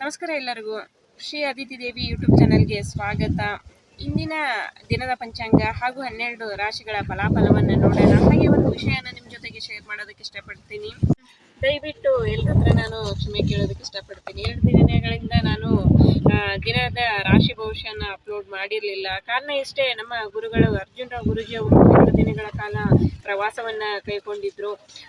ನಮಸ್ಕಾರ ಎಲ್ಲರಿಗೂ. ಶ್ರೀ ಅದಿತಿ ದೇವಿ ಯೂಟ್ಯೂಬ್ ಚಾನಲ್ಗೆ ಸ್ವಾಗತ. ಇಂದಿನ ದಿನದ ಪಂಚಾಂಗ ಹಾಗೂ ಹನ್ನೆರಡು ರಾಶಿಗಳ ಫಲಾಫಲವನ್ನು ನೋಡೋಣ. ಹಾಗೆ ಒಂದು ವಿಷಯನ ನಿಮ್ಮ ಜೊತೆಗೆ ಶೇರ್ ಮಾಡೋದಕ್ಕೆ ಇಷ್ಟಪಡ್ತೀನಿ. ದಯವಿಟ್ಟು ಎಲ್ಲರತ್ರ ನಾನು ಕ್ಷಮೆ ಕೇಳೋದಕ್ಕೆ ಇಷ್ಟಪಡ್ತೀನಿ. ಎರಡು ದಿನಗಳಿಂದ ನಾನು ದಿನದ ರಾಶಿ ಭವಿಷ್ಯನ ಅಪ್ಲೋಡ್ ಮಾಡಿರಲಿಲ್ಲ. ಕಾರಣ ಇಷ್ಟೇ, ನಮ್ಮ ಗುರುಗಳು ಅರ್ಜುನ್ ರಾವ್ ಗುರುಜಿ ಅವರು ಎರಡು ದಿನಗಳ ಕಾಲ ಪ್ರವಾಸವನ್ನ ಕೈಕೊಂಡಿದ್ರು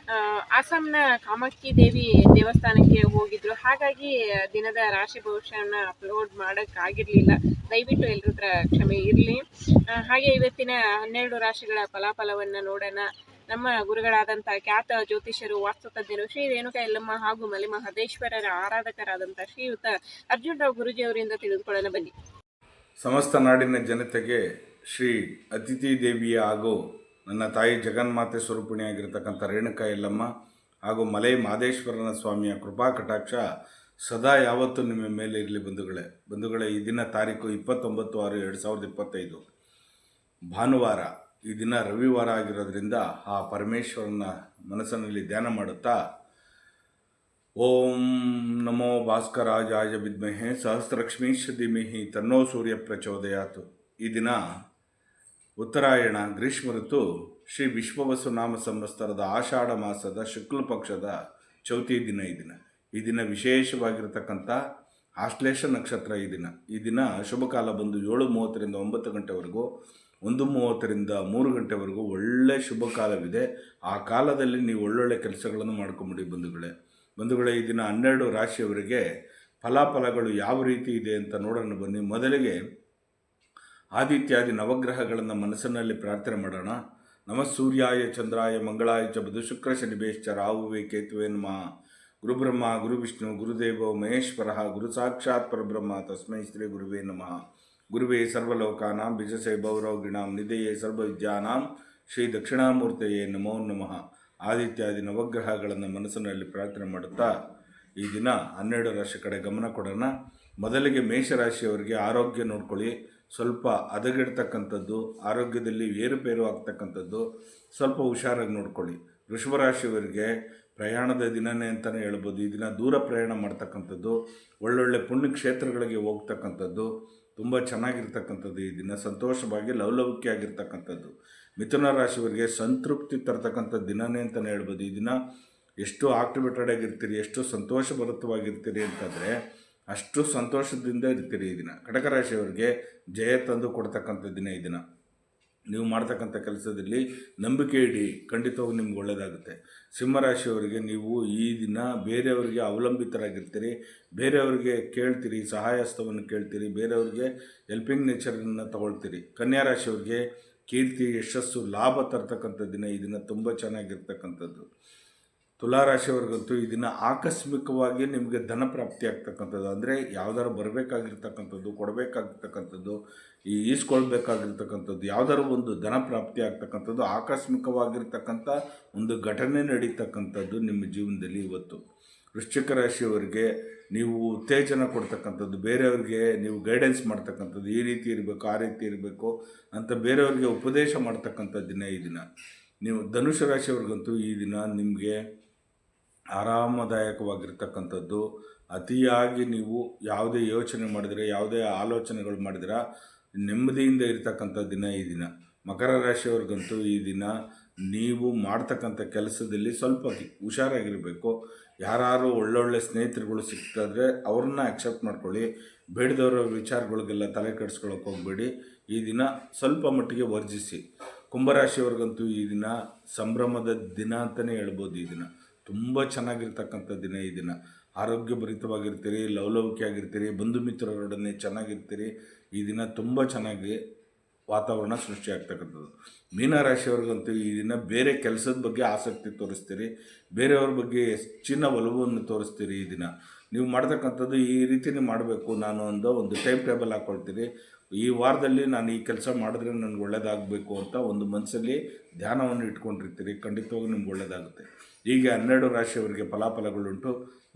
ಆ, ಅಸ್ಸಾಂನ ಕಾಮಾಕ್ಷಿ ದೇವಿ ದೇವಸ್ಥಾನಕ್ಕೆ ಹೋಗಿದ್ರು. ಹಾಗಾಗಿ ದಿನದ ರಾಶಿ ಭವಿಷ್ಯನ ಅಪ್ಲೋಡ್ ಮಾಡೋಕ್ಕಾಗಿರ್ಲಿಲ್ಲ. ದಯವಿಟ್ಟು ಎಲ್ಲರ ಹತ್ರ ಕ್ಷಮೆ ಇರಲಿ. ಹಾಗೆ ಇವತ್ತಿನ ಹನ್ನೆರಡು ರಾಶಿಗಳ ಫಲಾಫಲವನ್ನು ನೋಡೋಣ. ನಮ್ಮ ಗುರುಗಳಾದಂಥ ಖ್ಯಾತ ಜ್ಯೋತಿಷರು ವಾಸ್ತು ತಜ್ಞರು ಶ್ರೀ ರೇಣುಕಾ ಯಲ್ಲಮ್ಮ ಹಾಗೂ ಮಲೆ ಮಹದೇಶ್ವರರ ಆರಾಧಕರಾದಂಥ ಶ್ರೀಯುತ ಅರ್ಜುನ್ ರಾವ್ ಗುರುಜಿ ಅವರಿಂದ ತಿಳಿದುಕೊಳ್ಳಲು ಬನ್ನಿ. ಸಮಸ್ತ ನಾಡಿನ ಜನತೆಗೆ ಶ್ರೀ ಅತಿಥಿ ದೇವಿಯ ಹಾಗೂ ನನ್ನ ತಾಯಿ ಜಗನ್ಮಾತೆ ಸ್ವರೂಪಿಣಿಯಾಗಿರ್ತಕ್ಕಂಥ ರೇಣುಕಾ ಎಲ್ಲಮ್ಮ ಹಾಗೂ ಮಲೈ ಮಾದೇಶ್ವರನ ಸ್ವಾಮಿಯ ಕೃಪಾ ಕಟಾಕ್ಷ ಸದಾ ಯಾವತ್ತೂ ನಿಮ್ಮ ಮೇಲೆ ಇರಲಿ ಬಂಧುಗಳೇ. ಬಂಧುಗಳೇ, ಈ ದಿನ ತಾರೀಕು ಇಪ್ಪತ್ತೊಂಬತ್ತು ಆರು ಎರಡು ಸಾವಿರದ ಇಪ್ಪತ್ತೈದು. ಭಾನುವಾರ, ಈ ದಿನ ರವಿವಾರ ಆಗಿರೋದ್ರಿಂದ ಆ ಪರಮೇಶ್ವರನ ಮನಸ್ಸಿನಲ್ಲಿ ಧ್ಯಾನ ಮಾಡುತ್ತಾ, ಓಂ ನಮೋ ಭಾಸ್ಕರಾಜಾಯ ವಿದ್ಮಹೆ ಸಹಸ್ರಲಕ್ಷ್ಮೀಶ ಧಿಮಹಿ ತನ್ನೋ ಸೂರ್ಯ ಪ್ರಚೋದಯಾತು. ಈ ದಿನ ಉತ್ತರಾಯಣ, ಗ್ರೀಷ್ಮ ಋತು, ಶ್ರೀ ವಿಶ್ವವಸು ನಾಮ ಸಂವತ್ಸರದ ಆಷಾಢ ಮಾಸದ ಶುಕ್ಲ ಪಕ್ಷದ ಚೌತಿ ದಿನ ಈ ದಿನ. ಈ ದಿನ ವಿಶೇಷವಾಗಿರತಕ್ಕಂಥ ಆಶ್ಲೇಷ ನಕ್ಷತ್ರ ಈ ದಿನ. ಈ ದಿನ ಶುಭ ಕಾಲ ಬಂದು ಏಳು ಮೂವತ್ತರಿಂದ ಒಂಬತ್ತು ಗಂಟೆವರೆಗೂ ಒಂದು ಮೂವತ್ತರಿಂದ ಮೂರು ಗಂಟೆವರೆಗೂ ಒಳ್ಳೆ ಶುಭ ಕಾಲವಿದೆ. ಆ ಕಾಲದಲ್ಲಿ ನೀವು ಒಳ್ಳೊಳ್ಳೆ ಕೆಲಸಗಳನ್ನು ಮಾಡ್ಕೊಂಬಿಡಿ ಬಂಧುಗಳೇ. ಬಂಧುಗಳೇ, ಈ ದಿನ ಹನ್ನೆರಡು ರಾಶಿಯವರಿಗೆ ಫಲಾಫಲಗಳು ಯಾವ ರೀತಿ ಇದೆ ಅಂತ ನೋಡೋಣ ಬನ್ನಿ. ಮೊದಲಿಗೆ ಆದಿತ್ಯಾದಿ ನವಗ್ರಹಗಳನ್ನು ಮನಸ್ಸಿನಲ್ಲಿ ಪ್ರಾರ್ಥನೆ ಮಾಡೋಣ. ನಮಃ ಸೂರ್ಯಾಯ, ಚಂದ್ರಾಯ, ಮಂಗಳಾಯ ಚ ಬುಧ ಶುಕ್ರ ಶನಿಭೇಶ್ಚ ರಾಹುವೇ, ಕೇತುವೆ ನಮಃ. ಗುರುಬ್ರಹ್ಮ, ಗುರುವಿಷ್ಣು, ಗುರುದೇವೋ, ಮಹೇಶ್ವರ, ಗುರು ಸಾಕ್ಷಾತ್ ಪರಬ್ರಹ್ಮ, ತಸ್ಮೈ ಶ್ರೀ ಗುರುವೇ ನಮಃ. ಗುರುವೇ ಸರ್ವಲೋಕಾನಾಂ ಬಿಜಸೈ ಭೌರವಗಿಣಾಂ ನಿಧೆಯೇ ಸರ್ವವಿದ್ಯಾನಾಂ ಶ್ರೀ ದಕ್ಷಿಣಾಮೂರ್ತಿಯೇ ನಮೋ ನಮಃ. ಆದಿತ್ಯಾದಿ ನವಗ್ರಹಗಳನ್ನು ಮನಸ್ಸಿನಲ್ಲಿ ಪ್ರಾರ್ಥನೆ ಮಾಡುತ್ತಾ ಈ ದಿನ ಹನ್ನೆರಡು ರಾಶಿ ಕಡೆ ಗಮನ ಕೊಡೋಣ. ಮೊದಲಿಗೆ ಮೇಷರಾಶಿಯವರಿಗೆ ಆರೋಗ್ಯ ನೋಡ್ಕೊಳ್ಳಿ. ಸ್ವಲ್ಪ ಹದಗೆಡ್ತಕ್ಕಂಥದ್ದು, ಆರೋಗ್ಯದಲ್ಲಿ ಏರುಪೇರು ಆಗ್ತಕ್ಕಂಥದ್ದು ಸ್ವಲ್ಪ ಹುಷಾರಾಗಿ ನೋಡ್ಕೊಳ್ಳಿ. ವೃಷಭರಾಶಿಯವರಿಗೆ ಪ್ರಯಾಣದ ದಿನನೇ ಅಂತಲೇ ಹೇಳ್ಬೋದು. ಈ ದಿನ ದೂರ ಪ್ರಯಾಣ ಮಾಡ್ತಕ್ಕಂಥದ್ದು, ಒಳ್ಳೊಳ್ಳೆ ಪುಣ್ಯಕ್ಷೇತ್ರಗಳಿಗೆ ಹೋಗ್ತಕ್ಕಂಥದ್ದು, ತುಂಬ ಚೆನ್ನಾಗಿರ್ತಕ್ಕಂಥದ್ದು ಈ ದಿನ. ಸಂತೋಷವಾಗಿ ಲವಲವಿಕೆ ಆಗಿರ್ತಕ್ಕಂಥದ್ದು ಮಿಥುನ ರಾಶಿಯವರಿಗೆ ಸಂತೃಪ್ತಿ ತರ್ತಕ್ಕಂಥ ದಿನನೇ ಅಂತಲೇ ಹೇಳ್ಬೋದು. ಈ ದಿನ ಎಷ್ಟು ಆಕ್ಟಿವೇಟೆಡ್ ಆಗಿರ್ತೀರಿ ಎಷ್ಟು ಸಂತೋಷಭರಿತವಾಗಿರ್ತೀರಿ ಅಂತಂದರೆ ಅಷ್ಟು ಸಂತೋಷದಿಂದ ಇರ್ತೀರಿ ಈ ದಿನ. ಕಟಕ ರಾಶಿಯವರಿಗೆ ಜಯ ತಂದು ಕೊಡ್ತಕ್ಕಂಥ ದಿನ ಈ ದಿನ. ನೀವು ಮಾಡ್ತಕ್ಕಂಥ ಕೆಲಸದಲ್ಲಿ ನಂಬಿಕೆ ಇಡಿ ಖಂಡಿತವಾಗಿ ನಿಮ್ಗೆ ಒಳ್ಳೆಯದಾಗುತ್ತೆ ಸಿಂಹರಾಶಿಯವರಿಗೆ ನೀವು ಈ ದಿನ ಬೇರೆಯವರಿಗೆ ಅವಲಂಬಿತರಾಗಿರ್ತೀರಿ, ಬೇರೆಯವರಿಗೆ ಕೇಳ್ತೀರಿ ಸಹಾಯಸ್ತವನ್ನು ಕೇಳ್ತೀರಿ, ಬೇರೆಯವರಿಗೆ ಹೆಲ್ಪಿಂಗ್ ನೇಚರನ್ನು ತಗೊಳ್ತೀರಿ. ಕನ್ಯಾ ರಾಶಿಯವರಿಗೆ ಕೀರ್ತಿ, ಯಶಸ್ಸು, ಲಾಭ ತರ್ತಕ್ಕಂಥ ದಿನ ಈ ದಿನ ತುಂಬ ಚೆನ್ನಾಗಿರ್ತಕ್ಕಂಥದ್ದು. ತುಲಾರಾಶಿಯವ್ರಿಗಂತೂ ಈ ದಿನ ಆಕಸ್ಮಿಕವಾಗಿ ನಿಮಗೆ ಧನ ಪ್ರಾಪ್ತಿ ಆಗ್ತಕ್ಕಂಥದ್ದು. ಅಂದರೆ ಯಾವ್ದಾರು ಬರಬೇಕಾಗಿರ್ತಕ್ಕಂಥದ್ದು, ಕೊಡಬೇಕಾಗಿರ್ತಕ್ಕಂಥದ್ದು, ಈ ಈಸ್ಕೊಳ್ಬೇಕಾಗಿರ್ತಕ್ಕಂಥದ್ದು ಯಾವ್ದಾರು ಒಂದು ಧನ ಪ್ರಾಪ್ತಿ ಆಗ್ತಕ್ಕಂಥದ್ದು, ಆಕಸ್ಮಿಕವಾಗಿರ್ತಕ್ಕಂಥ ಒಂದು ಘಟನೆ ನಡೀತಕ್ಕಂಥದ್ದು ನಿಮ್ಮ ಜೀವನದಲ್ಲಿ ಇವತ್ತು. ವೃಶ್ಚಿಕ ರಾಶಿಯವರಿಗೆ ನೀವು ಉತ್ತೇಜನ ಕೊಡ್ತಕ್ಕಂಥದ್ದು, ಬೇರೆಯವ್ರಿಗೆ ನೀವು ಗೈಡೆನ್ಸ್ ಮಾಡ್ತಕ್ಕಂಥದ್ದು, ಈ ರೀತಿ ಇರಬೇಕು, ಆ ರೀತಿ ಇರಬೇಕು ಅಂತ ಬೇರೆಯವ್ರಿಗೆ ಉಪದೇಶ ಮಾಡ್ತಕ್ಕಂಥ ದಿನ ಈ ದಿನ. ನೀವು ಧನುಷ ರಾಶಿಯವ್ರಿಗಂತೂ ಈ ದಿನ ನಿಮಗೆ ಆರಾಮದಾಯಕವಾಗಿರ್ತಕ್ಕಂಥದ್ದು. ಅತಿಯಾಗಿ ನೀವು ಯಾವುದೇ ಯೋಚನೆ ಮಾಡಿದರೆ, ಯಾವುದೇ ಆಲೋಚನೆಗಳು ಮಾಡಿದ್ರೆ ನೆಮ್ಮದಿಯಿಂದ ಇರ್ತಕ್ಕಂಥ ದಿನ ಈ ದಿನ. ಮಕರ ರಾಶಿಯವ್ರಿಗಂತೂ ಈ ದಿನ ನೀವು ಮಾಡ್ತಕ್ಕಂಥ ಕೆಲಸದಲ್ಲಿ ಸ್ವಲ್ಪ ಹುಷಾರಾಗಿರಬೇಕು. ಯಾರು ಒಳ್ಳೊಳ್ಳೆ ಸ್ನೇಹಿತರುಗಳು ಸಿಕ್ತಾದ್ರೆ ಅವ್ರನ್ನ ಅಕ್ಸೆಪ್ಟ್ ಮಾಡ್ಕೊಳ್ಳಿ. ಬೇಡದವರ ವಿಚಾರಗಳಿಗೆಲ್ಲ ತಲೆ ಕೆಡಿಸ್ಕೊಳಕ್ಕೆ ಹೋಗಬೇಡಿ. ಈ ದಿನ ಸ್ವಲ್ಪ ಮಟ್ಟಿಗೆ ವರ್ಜಿಸಿ. ಕುಂಭರಾಶಿಯವ್ರಿಗಂತೂ ಈ ದಿನ ಸಂಭ್ರಮದ ದಿನ ಅಂತಲೇ ಹೇಳ್ಬೋದು ಈ ದಿನ. ತುಂಬ ಚೆನ್ನಾಗಿರ್ತಕ್ಕಂಥ ದಿನ ಈ ದಿನ. ಆರೋಗ್ಯಭರಿತವಾಗಿರ್ತೀರಿ ಲವಲವಿಕೆ ಆಗಿರ್ತೀರಿ ಬಂಧು ಮಿತ್ರರೊಡನೆ ಚೆನ್ನಾಗಿರ್ತೀರಿ, ಈ ದಿನ ತುಂಬ ಚೆನ್ನಾಗಿ ವಾತಾವರಣ ಸೃಷ್ಟಿಯಾಗ್ತಕ್ಕಂಥದ್ದು. ಮೀನರಾಶಿಯವ್ರಿಗಂತೂ ಈ ದಿನ ಬೇರೆ ಕೆಲಸದ ಬಗ್ಗೆ ಆಸಕ್ತಿ ತೋರಿಸ್ತೀರಿ, ಬೇರೆಯವ್ರ ಬಗ್ಗೆ ಹೆಚ್ಚಿನ ಒಲವನ್ನು ತೋರಿಸ್ತೀರಿ ಈ ದಿನ. ನೀವು ಮಾಡ್ತಕ್ಕಂಥದ್ದು ಈ ರೀತಿನೇ ಮಾಡಬೇಕು. ನಾನು ಒಂದು ಒಂದು ಟೈಮ್ ಟೇಬಲ್ ಹಾಕ್ಕೊಳ್ತೀನಿ ಈ ವಾರದಲ್ಲಿ ನಾನು ಈ ಕೆಲಸ ಮಾಡಿದ್ರೆ ನನಗೆ ಒಳ್ಳೆಯದಾಗಬೇಕು ಅಂತ ಒಂದು ಮನಸ್ಸಲ್ಲಿ ಧ್ಯಾನವನ್ನು ಇಟ್ಕೊಂಡಿರ್ತೀರಿ. ಖಂಡಿತವಾಗಿ ನಿಮ್ಗೆ ಒಳ್ಳೆಯದಾಗುತ್ತೆ ಹೀಗೆ ಹನ್ನೆರಡು ರಾಶಿಯವರಿಗೆ ಫಲಾಫಲಗಳುಂಟು.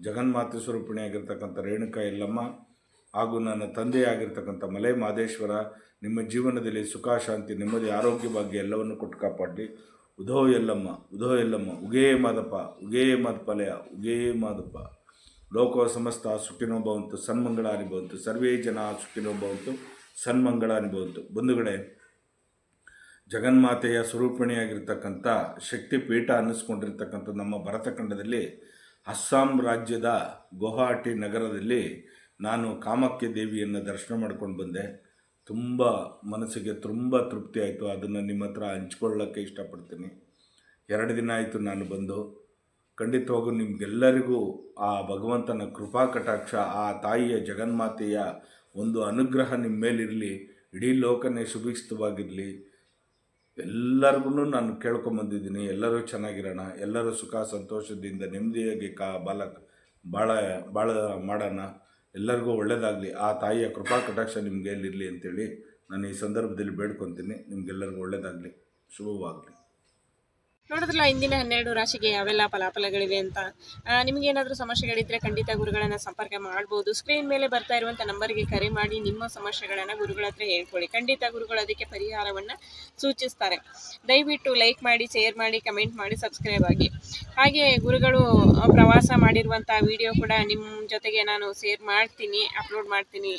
ಜಗನ್ಮಾತೆ ಸ್ವರೂಪಿಣಿಯಾಗಿರ್ತಕ್ಕಂಥ ರೇಣುಕಾ ಎಲ್ಲಮ್ಮ ಹಾಗೂ ನನ್ನ ತಂದೆಯಾಗಿರ್ತಕ್ಕಂಥ ಮಲೆ ಮಾದೇಶ್ವರ, ನಿಮ್ಮ ಜೀವನದಲ್ಲಿ ಸುಖ, ಶಾಂತಿ, ನೆಮ್ಮದಿ, ಆರೋಗ್ಯ ಭಾಗ್ಯ ಎಲ್ಲವನ್ನು ಕೊಟ್ಟು ಕಾಪಾಡಲಿ ಉಧೋ ಎಲ್ಲಮ್ಮ ಉಧೋ ಎಲ್ಲಮ್ಮ ಉಗೇ ಮಾದಪ್ಪ, ಉಗೇ ಮಾದಪಲಯ ಉಗೇ ಮಾದಪ್ಪ. ಲೋಕೋ ಸಮಸ್ತ ಸುಖಿನೋ ಭವಂತು ಸನ್ಮಂಗಳ ಅನುಭವಂತು ಸರ್ವೇ ಜನ ಸುಖಿನೋ ಭವಂತು ಸನ್ಮಂಗಳ ಅನುಭವಂತು ಬಂಧುಗಳೇ, ಜಗನ್ಮಾತೆಯ ಸ್ವರೂಪಿಣಿಯಾಗಿರ್ತಕ್ಕಂಥ ಶಕ್ತಿಪೀಠ ಅನ್ನಿಸ್ಕೊಂಡಿರ್ತಕ್ಕಂಥ ನಮ್ಮ ಭರತಖಂಡದಲ್ಲಿ ಅಸ್ಸಾಂ ರಾಜ್ಯದ ಗುವಾಹಟಿ ನಗರದಲ್ಲಿ ನಾನು ಕಾಮಾಖ್ಯ ದೇವಿಯನ್ನು ದರ್ಶನ ಮಾಡ್ಕೊಂಡು ಬಂದೆ. ತುಂಬ ಮನಸ್ಸಿಗೆ ತುಂಬ ತೃಪ್ತಿ ಆಯಿತು. ಅದನ್ನು ನಿಮ್ಮ ಹತ್ರ ಹಂಚ್ಕೊಳ್ಳೋಕ್ಕೆ ಇಷ್ಟಪಡ್ತೀನಿ. ಎರಡು ದಿನ ಆಯಿತು ನಾನು ಬಂದು. ಖಂಡಿತವಾಗೂ ನಿಮಗೆಲ್ಲರಿಗೂ ಆ ಭಗವಂತನ ಕೃಪಾ ಕಟಾಕ್ಷ, ಆ ತಾಯಿಯ ಜಗನ್ಮಾತೆಯ ಒಂದು ಅನುಗ್ರಹ ನಿಮ್ಮ ಮೇಲಿರಲಿ, ಇಡೀ ಲೋಕನೇ ಸುಭಿಕ್ಷಿತವಾಗಿರಲಿ. ಎಲ್ಲರಿಗೂ ನಾನು ಕೇಳ್ಕೊಂಬಂದಿದ್ದೀನಿ ಎಲ್ಲರೂ ಚೆನ್ನಾಗಿರೋಣ, ಎಲ್ಲರೂ ಸುಖ ಸಂತೋಷದಿಂದ ನೆಮ್ಮದಿಯಾಗಿ ಕಾ ಬಾಲ ಭಾಳ ಭಾಳ ಮಾಡೋಣ. ಎಲ್ಲರಿಗೂ ಒಳ್ಳೆಯದಾಗಲಿ ಆ ತಾಯಿಯ ಕೃಪಾ ಕಟಾಕ್ಷ ನಿಮಗೆ ಎಲ್ಲಿರಲಿ ಅಂತೇಳಿ ನಾನು ಈ ಸಂದರ್ಭದಲ್ಲಿ ಬೇಡ್ಕೊತೀನಿ. ನಿಮಗೆಲ್ಲರಿಗೂ ಒಳ್ಳೆಯದಾಗಲಿ ಶುಭವಾಗಲಿ. ನೋಡಿದ್ರಲ್ಲ, ಇಂದಿನ ಹನ್ನೆರಡು ರಾಶಿಗೆ ಯಾವೆಲ್ಲ ಫಲಾಫಲಗಳಿವೆ ಅಂತ? ನಿಮಗೆ ನಿಮಗೇನಾದರೂ ಸಮಸ್ಯೆಗಳಿದ್ರೆ ಖಂಡಿತ ಗುರುಗಳನ್ನು ಸಂಪರ್ಕ ಮಾಡ್ಬೋದು. ಸ್ಕ್ರೀನ್ ಮೇಲೆ ಬರ್ತಾ ಇರುವಂಥ ನಂಬರ್ಗೆ ಕರೆ ಮಾಡಿ, ನಿಮ್ಮ ಸಮಸ್ಯೆಗಳನ್ನು ಗುರುಗಳ ಹತ್ರ ಹೇಳ್ಕೊಳ್ಳಿ. ಖಂಡಿತ ಗುರುಗಳು ಅದಕ್ಕೆ ಪರಿಹಾರವನ್ನು ಸೂಚಿಸ್ತಾರೆ. ದಯವಿಟ್ಟು ಲೈಕ್ ಮಾಡಿ ಶೇರ್ ಮಾಡಿ ಕಮೆಂಟ್ ಮಾಡಿ ಸಬ್ಸ್ಕ್ರೈಬ್ ಆಗಿ. ಹಾಗೆ ಗುರುಗಳು ಪ್ರವಾಸ ಮಾಡಿರುವಂಥ ವಿಡಿಯೋ ಕೂಡ ನಿಮ್ಮ ಜೊತೆಗೆ ನಾನು ಶೇರ್ ಮಾಡ್ತೀನಿ ಅಪ್ಲೋಡ್ ಮಾಡ್ತೀನಿ.